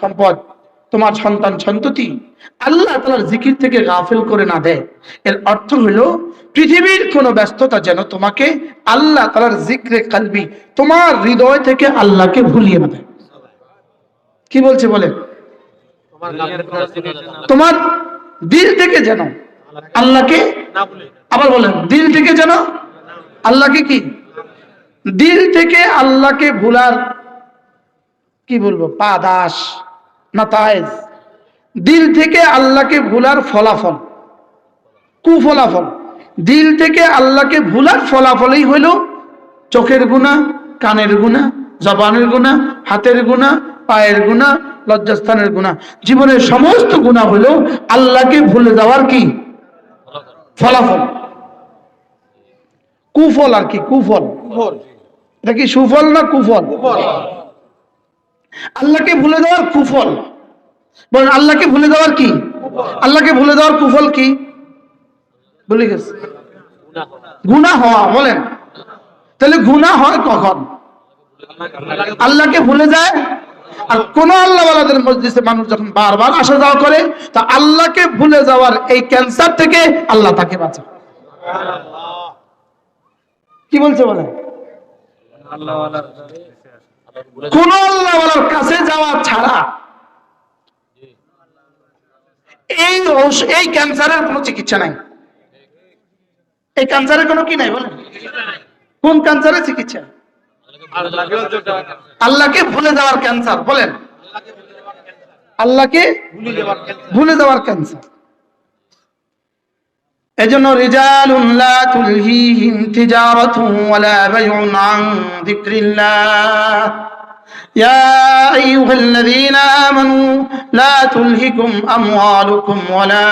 সম্পদ। তোমার সন্তান সন্ততি আল্লাহ তালার জিকির থেকে গাফেল করে না দেয়। এর অর্থ হলো, পৃথিবীর কোনো ব্যস্ততা যেন তোমাকে আল্লাহ তালার জিক্রে কালবি, তোমার হৃদয় থেকে আল্লাহকে ভুলিয়ে না দেয়। কি বলছে বলে? তোমার দিল থেকে যেন আল্লাহকে আবার বলেন, দিল থেকে যেন আল্লাহকে কি? দিল থেকে আল্লাহকে ভুলার কি বলব? পা দাস, না তায়েজ। দিল থেকে আল্লাহকে ভুলার ফলাফল। কুফলাফল। দিল থেকে আল্লাহকে ভুলার ফলাফলই হইল চোখের গুণা, কানের গুণা, জবানের গুণা, হাতের গুণা, পায়ের গুণা, লজ্জাস্থানের গুণা। জীবনের সমস্ত গুণা হলো আল্লাহকে ভুলে যাওয়ার কি? ফলাফল। কুফল আর কি, কুফল। এটা কি সুফল না কুফল। আল্লাহকে ভুলে দেওয়ার কুফল। বলেন, আল্লাহকে ভুলে দেওয়ার কি? আল্লাহকে ভুলে দেওয়ার কুফল কি? ভুলে গেছে। গুণা হওয়া, বলেন। তাহলে গুণা হয় কখন? আল্লাহকে ভুলে যায়? আর কোন আল্লাহ ওয়ালাদের মসজিদে মানুষ যখন বারবার আসা যাওয়া করে, তা আল্লাহকে ভুলে যাওয়ার এই ক্যান্সার থেকে আল্লাহ তাকে বাঁচা কি বলছে বলেন? কোন আল্লাহওয়ালার কাছে যাওয়া ছাড়া এই এই ক্যান্সারের কোনো চিকিৎসা নাই। এই ক্যান্সারের কোনো কি নাই বলেন? কোন ক্যান্সারের চিকিৎসা? আল্লাহকে ভুলে যাওয়ার ক্যান্সার, বলেন। আল্লাহকে ভুলে যাওয়ার ক্যান্সার। এজন্য রিজালুন লা তুলহিহিম তিজারাতুন ওয়ালা বাইউন আন যিকরিল্লাহ يا أيها الذين آمنوا لا تلهكم أموالكم ولا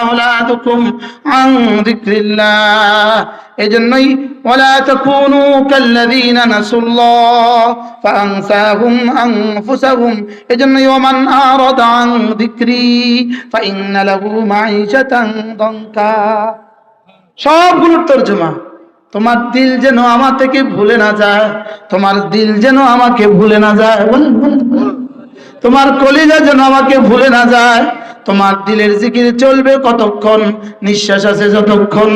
أولادكم عن ذكر الله إجني ولا تكونوا كالذين نسوا الله فأنساهم أنفسهم إجني ومن أعرض عن ذكري فإن له معيشة ضنكا شاب الترجمة তোমার দিল যেন আমার থেকে ভুলে না যায়, তোমার দিল যেন আমাকে ভুলে না যায় বলেন। তোমার কলিজা যেন আমাকে ভুলে না যায়, তোমার দিলের জিকির চলবে কতক্ষণ? নিঃশ্বাস আছে যতক্ষণ?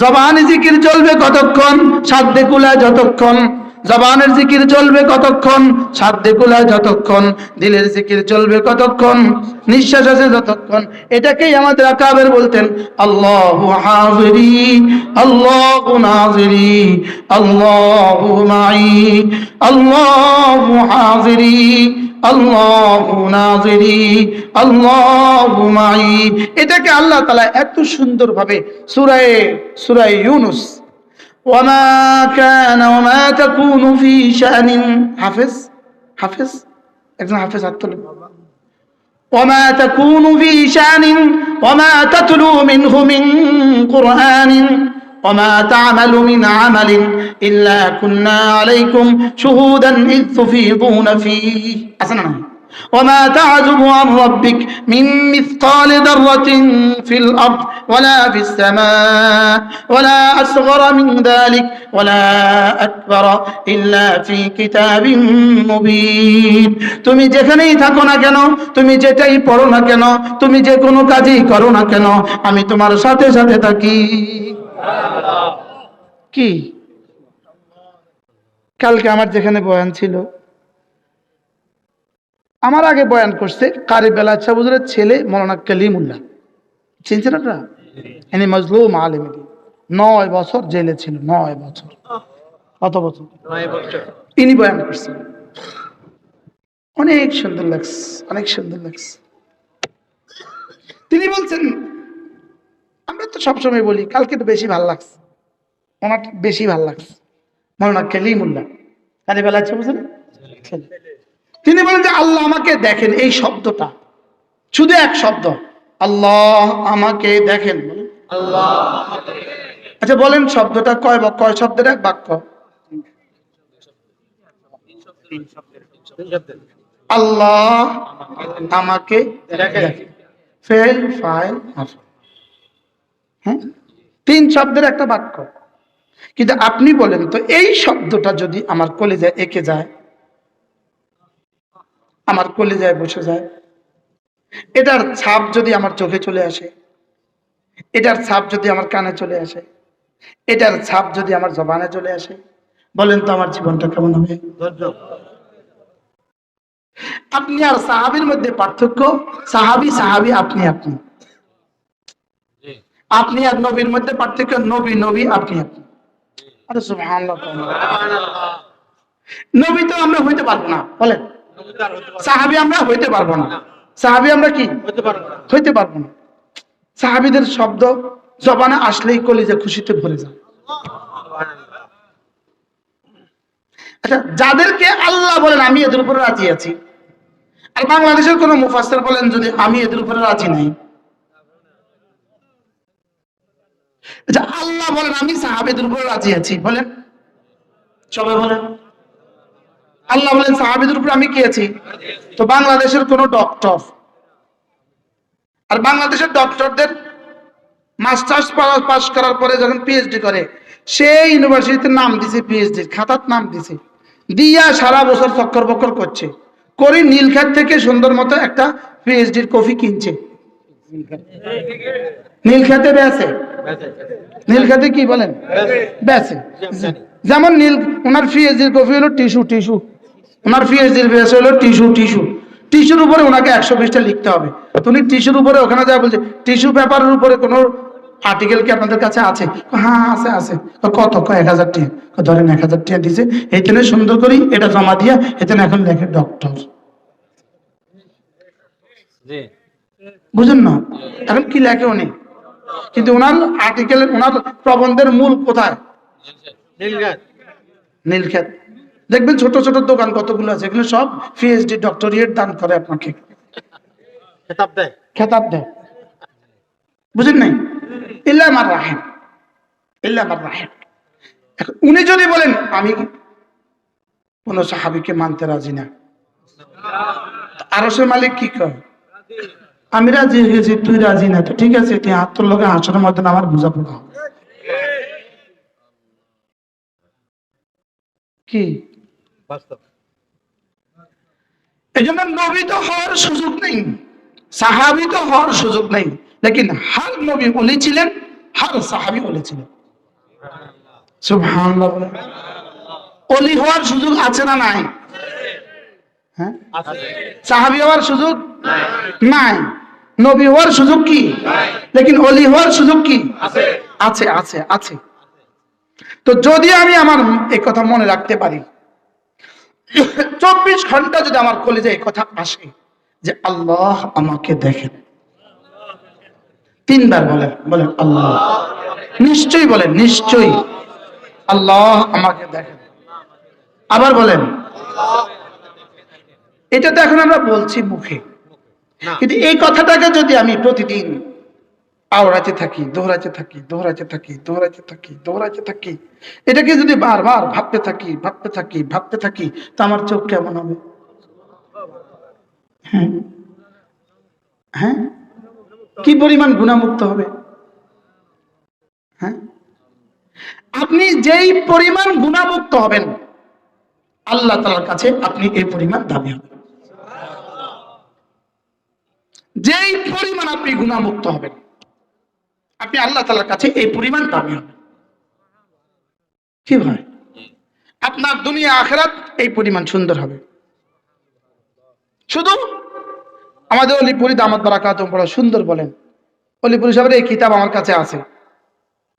জবান জিকির চলবে কতক্ষণ? সাধ্যে কুলায় যতক্ষণ? জবানের জিকির চলবে কতক্ষণ? সাধ্যে কুলায় যতক্ষণ? দিলের জিকির চলবে কতক্ষণ? নিঃশ্বাস আছে যতক্ষণ? এটাকেই আমাদের আকাবের বলতেন, আল্লাহ হাজিরি, আল্লাহ নাজিরি, আল্লাহ মাই, আল্লাহ হাজিরি, আল্লাহ নাজিরি, আল্লাহ মাই। এটাকে আল্লাহ তাআলা এত সুন্দরভাবে সূরায়ে সূরায়ে ইউনুস وما كان وما تكون في شأن حافظ حافظ একজন হাফেজ হাত তোলেন وما تكون في شأن وما تتلو منه من قرآن وما تعمل من عمل إلا كنا عليكم شهودا إذ تفيضون فيه أسنى وما تعزب عن ربك من مثقال ذرة في الأرض ولا في السماء ولا أصغر من ذلك ولا أكبر إلا في كتاب مبين তুমি যেখানেই থাকো না কেন তুমি যেটাই পড়ো না কেন তুমি যে কোনো কাজই করো না কেন আমি তোমার সাথে সাথে থাকি কি কালকে আমার যেখানে বয়ান ছিল আমার আগে বয়ান করছে কারি বেলা হুজুরের ছেলে মৌলানা কালিমুল্লাহ। চিনছেন আপনারা? এনি মজলুম আলিম নয় বছর জেলে ছিল নয় বছর। কত বছর? ইনি বয়ান করছেন। অনেক সুন্দর লাগছে অনেক সুন্দর লাগছে। তিনি বলছেন আমরা তো সবসময় বলি কালকে তো বেশি ভালো লাগছে। ওনার বেশি ভালো লাগছে। মৌলানা কালিমুল্লাহ। কারি বেলা বুঝলেন ছেলে। তিনি বলেন যে আল্লাহ আমাকে দেখেন, এই শব্দটা। শুধু এক শব্দ। আল্লাহ আমাকে দেখেন। আচ্ছা বলেন শব্দটা কয় কয় শব্দের এক বাক্য? আল্লাহ আমাকে ফেল, ফাইল হ্যাঁ? তিন শব্দের একটা বাক্য। কিন্তু আপনি বলেন তো, এই শব্দটা যদি আমার কলেজে এঁকে যায় আমার কলিজায় বসে যায়। এটার ছাপ যদি আমার চোখে চলে আসে এটার ছাপ যদি আমার কানে চলে আসে এটার ছাপ যদি আমার জবানে চলে আসে বলেন তো আমার জীবনটা কেমন হবে? আপনি আর সাহাবির মধ্যে পার্থক্য? সাহাবি সাহাবি আপনি আপনি। আপনি আর নবীর মধ্যে পার্থক্য? নবী নবী আপনি আপনি। আরে সুবহানাল্লাহ। নবী তো আমরা হইতে পারব না বলেন। সাহাবি আমরা হইতে পারব না। সাহাবি আমরা কি? হইতে পারব না। সাহাবিদের শব্দ জবানে আসলেই কলিজা খুশিতে ভরে যায়। আচ্ছা যাদেরকে আল্লাহ বলেন আমি এদের উপরে রাজি আছি। আর বাংলাদেশের কোন মুফাসসির বলেন যদি আমি এদের উপরে রাজি নাই। আচ্ছা আল্লাহ বলেন আমি সাহাবেদের উপরে রাজি আছি। বলেন। সবাই বলেন। আল্লাহ বলেন সাহাবিদের উপরে আমি কি আছি? তো বাংলাদেশের কোন ডক্টর আর বাংলাদেশের ডক্টরদের মাস্টার্স পাস করার পরে যখন পিএইচডি করে সেই ইউনিভার্সিটিতে নাম দিছে পিএইচডি খাতার নাম দিছে। দিয়া সারা বছর চক্কর বক্কর করছে। করে নীলক্ষেত থেকে সুন্দর মতো একটা পিএইচডির কফি কিনছে। নীলক্ষেতে বেছে নীলক্ষেতে কি বলেন? বেছে যেমন নীল ওনার পিএইচডির কফি হলো টিস্যু টিস্যু। ওনার পিএইচডির বেস হলো টিস্যু টিস্যু টিস্যুর উপরে ওনাকে একশো বিশটা লিখতে হবে। তো উনি টিস্যুর উপরে ওখানে যা বলছে টিস্যু পেপারের উপরে কোনো আর্টিকেল কি আপনাদের কাছে আছে? হ্যাঁ আছে আছে। তো কত? এক হাজার টিয়া। ধরেন এক হাজার টিয়া দিছে। এইখানে সুন্দর করি এটা জমা দিয়া এখানে এখন লেখে ডক্টর বুঝুন না? এখন কি লেখে উনি? কিন্তু ওনার আর্টিকেল ওনার প্রবন্ধের মূল কোথায়? নীলক্ষেত। দেখবেন ছোট ছোট দোকান কতগুলো আছে এগুলো সব পিএইচডি ডক্টরিয়েট দান করে আপনাকে। খেতাব দেয়? খেতাব দেয়। বুঝেন নাই? ইল্লা আমার রাহেম। ইল্লা আমার রাহেম। উনি যদি বলেন আমি কোন সাহাবিকে মানতে রাজি না। আরসের মালিক কি কয়? আমি রাজি হয়ে গেছি তুই রাজি না। তো ঠিক আছে তুই আত্মর লোকে হাসনের মধ্যে আমার বুঝা পড়া কি? এই জন্য নবী তো হওয়ার সুযোগ নেই সাহাবি তো হওয়ার সুযোগ নেই লেকিন হার নবী অলি ছিলেন হার সাহাবি অলি ছিলেন। অলি হওয়ার সুযোগ আছে না নাই? হ্যাঁ? সাহাবি হওয়ার সুযোগ? নাই। নবী হওয়ার সুযোগ কি? লেকিন অলি হওয়ার সুযোগ কি? আছে আছে আছে। তো যদি আমি আমার এই কথা মনে রাখতে পারি চব্বিশ ঘণ্টা যদি আমার কলেজে কথা আসে যে আল্লাহ আমাকে দেখেন। তিনবার বলেন বলেন আল্লাহ। নিশ্চয়ই বলেন নিশ্চয়ই। আল্লাহ আমাকে দেখেন। আবার বলেন এটা তো এখন আমরা বলছি মুখে। কিন্তু এই কথাটাকে যদি আমি প্রতিদিন আওড়াতে থাকি দৌড়াতে থাকি দৌড়াতে থাকি দৌড়াতে থাকি দৌড়াতে থাকি। এটাকে যদি বারবার ভাবতে থাকি ভাবতে থাকি ভাবতে থাকি, তো আমার চোখ কেমন হবে? হ্যাঁ? হ্যাঁ? কি পরিমাণ গুণামুক্ত হবে? হ্যাঁ? আপনি যেই পরিমাণ গুণামুক্ত হবেন, আল্লাহ তালার কাছে আপনি এই পরিমাণ দাবি হবেন। যেই পরিমাণ আপনি গুণামুক্ত হবেন আপনি আল্লাহ তালার কাছে এই পরিমাণ দামি হবেন কি ভাই আপনার দুনিয়া, আখেরাত এই পরিমাণ সুন্দর হবে। শুধু আমাদের অলিপুরি দামাত বারাকাত বড় সুন্দর বলেন। অলিপুরি সাহেবের এই কিতাব আমার কাছে আছে।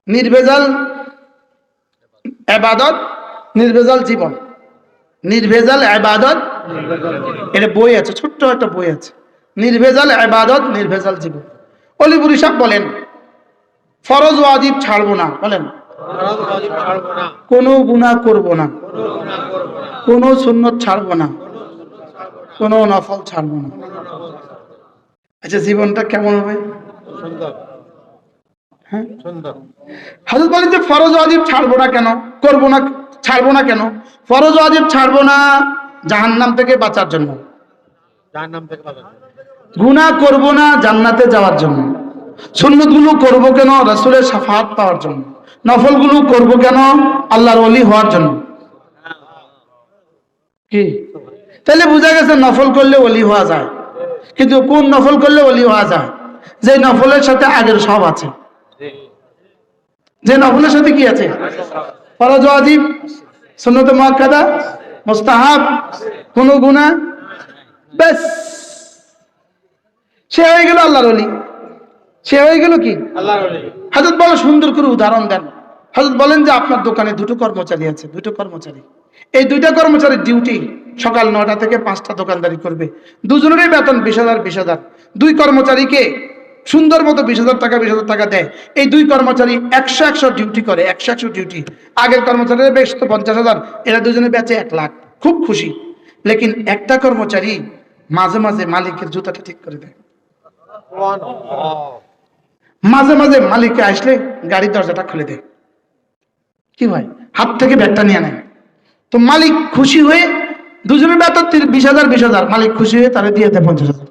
নির্ভেজাল এবাদত নির্ভেজাল জীবন। নির্ভেজাল এবাদত এটা বই আছে, ছোট্ট একটা বই আছে। নির্ভেজাল এবাদত নির্ভেজাল জীবন। অলিপুরি সাহেব বলেন ফরজ ওয়াজিব ছাড়বো না বলেন। কোনো গুনাহ করব না। কোনো সুন্নত ছাড়বো না। কোনো নফল ছাড়বো না। আচ্ছা জীবনটা কেমন হবে? হ্যাঁ? হাজত বলেন যে ফরজ ওয়াজিব ছাড়বো না কেন? করব না ছাড়বো না কেন? ফরজ ওয়াজিব ছাড়বো না জাহান্নাম থেকে বাঁচার জন্য। গুনাহ করব না জান্নাতে যাওয়ার জন্য। সুন্নতগুলো করব কেন রাসূলের শাফাত পাওয়ার জন্য? নফলগুলো করব কেন আল্লাহর ওলি হওয়ার জন্য? কি? তাহলে বোঝা গেছে নফল করলে অলি হওয়া যায়। কিন্তু কোন নফল করলে অলি হওয়া যায়? যে নফলের সাথে আগের সব আছে। যে নফলের সাথে কি আছে? ফরজ ওয়াজিব সুন্নত মুআক্কাদা, মুস্তাহাব, কোন গুনাহ? ব্যাস। সে হয়ে গেল আল্লাহর অলি সে হয়ে গেল কি? হাজরত বড় সুন্দর করে উদাহরণ দেন। হাজরত বলেন যে আপনার দোকানে দুটো কর্মচারী আছে দুটো কর্মচারী। এই দুইটা কর্মচারীর ডিউটি সকাল নটা থেকে পাঁচটা দোকানদারি করবে। দুজনেরই বেতন বিশ হাজার বিশ হাজার। দুই কর্মচারীকে সুন্দর মতো বিশ হাজার টাকা বিশ হাজার টাকা দেয়। এই দুই কর্মচারী একশো একশো ডিউটি করে একশো একশো ডিউটি। আগের কর্মচারীরা বেশ তো পঞ্চাশ হাজার এরা দুজনে বেচে এক লাখ। খুব খুশি। লেকিন একটা কর্মচারী মাঝে মাঝে মালিকের জুতাটা ঠিক করে দেয়। মাঝে মাঝে মালিককে আসলে গাড়ির দরজাটা খুলে দেয়। কি ভাই? হাত থেকে ব্যাগটা নিয়ে নেয় তো মালিক খুশি হয়ে দুজনের বেতন বিশ হাজার বিশ হাজার। মালিক খুশি হয়ে তারা দিয়ে দেয় পঞ্চাশ হাজার।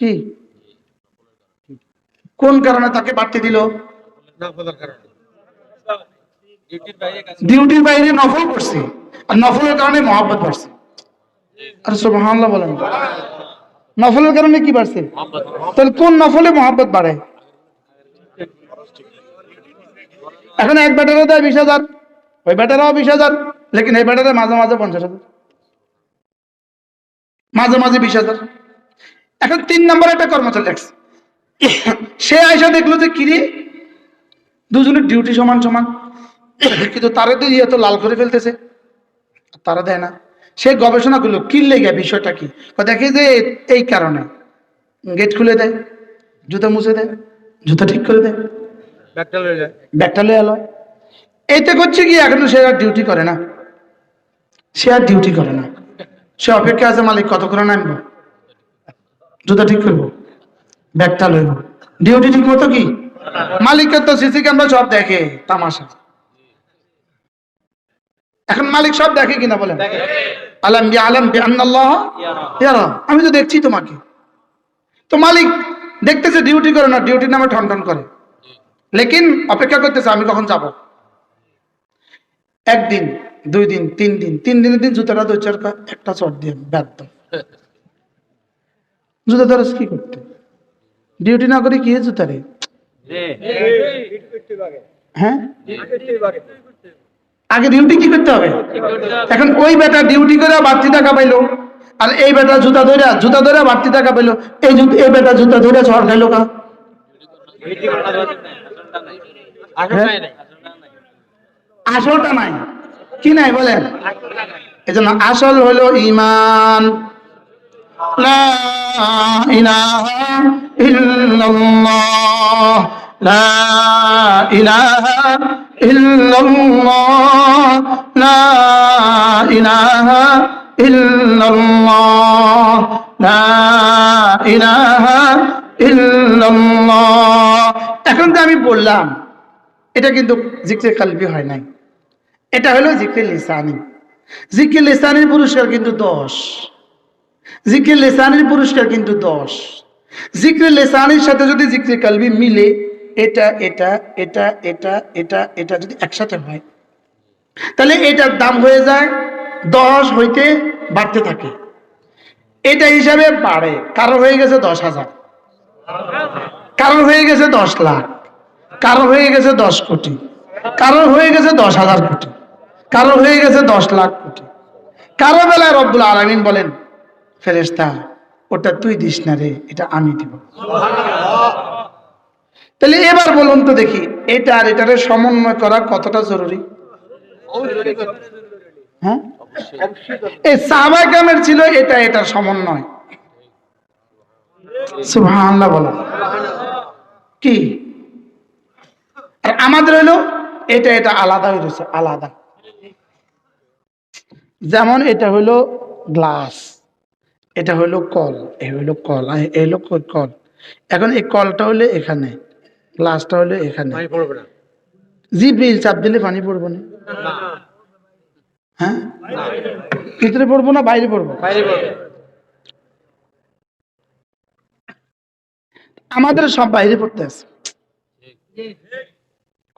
কি? কোন কারণে তাকে বাড়তি দিল? ডিউটির বাইরে নফল করছে। আর নফলের কারণে মহাব্বত বাড়ছে। আর সুবহানাল্লাহ বলেন। নফলের কারণে কি বাড়ছে? তাহলে কোন নফলে মহাব্বত বাড়ে? এখন এক ব্যাটারে দেয় বিশ হাজার, ওই ব্যাটারাও বিশ হাজার, লেকিন এই ব্যাটারে মাঝে মাঝে পঞ্চাশ হাজার। মাঝে মাঝে বিশ হাজার। এখন তিন নম্বর একটা কর্মচারী রাখছে সে আয়সা দেখল যে, কিরে, দুজনের ডিউটি সমান সমান, কিন্তু তারা তো ইয়ে তো লাল করে ফেলতেছে তারা দেয় না। সে গবেষণা করল কি লেগে বিষয়টা কি? দেখে যে এই কারণে। গেট খুলে দেয় জুতো মুছে দেয় জুতো ঠিক করে দেয়। ব্যাগটা লয়ে এলো। এইতে করছে কি এখন সে আর ডিউটি করে না। সে আর ডিউটি করে না। সে অপেক্ষা আছে মালিক কত করে নামবো? জুতা ঠিক করব। ব্যাগটা লইব ডিউটি ঠিক মতো কি? মালিকের তো সিসি ক্যামেরা সব দেখে তামাশা। এখন মালিক সব দেখে কিনা বলেন। আলম বি আলম বি আন্নাল্লাহ ইয়ারা। আমি তো দেখছি তোমাকে। তো মালিক দেখতেছে ডিউটি করে না ডিউটির নামে ঠন ঠন করে। লেকিন অপেক্ষা করতেছে আমি কখন যাব? একদিন দুই দিন তিন দিন তিন দিনের দিন জুতাটা দুই চার একটা চট দিয়ে ব্যর্থ। জুতা ধরস কি করতে? ডিউটি না করে কি জুতা রে? হ্যাঁ? আগে ডিউটি কি করতে হবে? এখন ওই বেটা ডিউটি করে বাড়তি টাকা পাইলো, আর এই বেটা জুতা ধরে জুতা ধরে বাড়তি টাকা পাইলো, এই এই বেটা জুতা ধরে চড় খাইলো কা আসলটা নাই। কি নাই বলেন? এই জন্য আসল হলো ইমান ইলাহা ইল্লাল্লাহ। লা ইলাহা ইল্লাল্লাহ, লা ইলাহা ইল্লাল্লাহ, লা ইলাহা ইল্লাল্লাহ। এখন তো আমি বললাম, এটা কিন্তু জিক্রে কালবি হয় নাই। এটা হলো জিক্রে লিসানি। জিক্রে লিসানির পুরস্কার কিন্তু দশ। জিক্রে লিসানির পুরস্কার কিন্তু দশ। জিক্রে লিসানির সাথে যদি জিক্রে কালবি মিলে এটা এটা এটা এটা এটা এটা যদি একসাথে হয়, তাহলে এটার দাম হয়ে যায় দশ হইতে বাড়তে থাকে। এটা হিসাবে বাড়ে। কারও হয়ে গেছে দশ হাজার। কারও হয়ে গেছে দশ লাখ। কারও হয়ে গেছে দশ কোটি। কারও হয়ে গেছে দশ হাজার কোটি। কারও হয়ে গেছে দশ লাখ কোটি। কারও বেলায় রব্বুল আলমিন বলেন ফেরেস্তা ওটা তুই দিস না রে, এটা আমি দিব। তাহলে এবার বলুন তো দেখি, এটা আর এটারে সমন্বয় করা কতটা জরুরি? হ্যাঁ? এই ছিল এটা এটার সমন্বয়। কি? আমাদের হলো এটা এটা আলাদা হয়ে রয়েছে, আলাদা। যেমন এটা হলো গ্লাস, এটা হলো কল, এ হলো কল এ হলো কল। এখন এই কলটা হলো এখানে। গ্লাসটা হলো এখানে। জিব্রিল চাপ দিলে পানি পড়ব না। হ্যাঁ? ভিতরে পড়ব না বাইরে পড়ব? আমাদের সব বাইরে পড়তে আছে।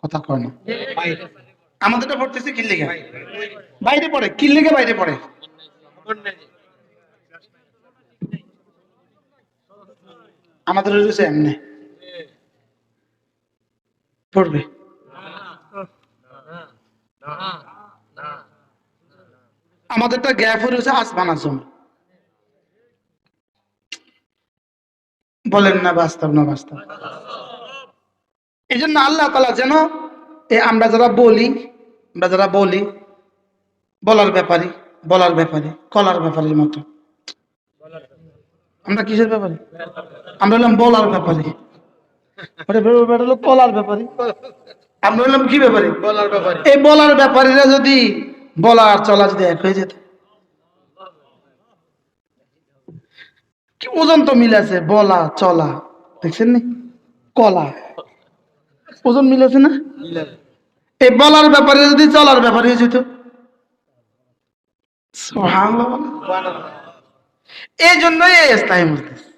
কথা কয় না। আমাদেরটা পড়তেছে কি লেগে। বাইরে পড়ে কি লেগে বাইরে পড়ে। আমাদের রয়েছে এমনি। পড়বে। আমাদেরটা গ্যাপ হয়ে রয়েছে আসমানার জন্য। বলেন না বাস্তব না বাস্তব। এই জন্য আল্লাহ তালা যেন এ আমরা যারা বলি, আমরা যারা বলি, বলার ব্যাপারে বলার ব্যাপারে, কলার ব্যাপারের মতো। আমরা কিসের ব্যাপারে? আমরা হলাম বলার ব্যাপারে। ওটা ব্যাপার- ব্যাপার হলো কলার ব্যাপারে আমরা হলাম কি ব্যাপারে? বলার ব্যাপারে। এই বলার ব্যাপারীরা যদি বলার চলা যদি এক হয়ে যেত। কি ওজন তো মিল আছে? বলা চলা। দেখছেন নি? কলা। ওজন মিল না? এই বলার ব্যাপারে যদি চলার ব্যাপারে হয়ে যেত। এই জন্যই ইসলামী মজলিস।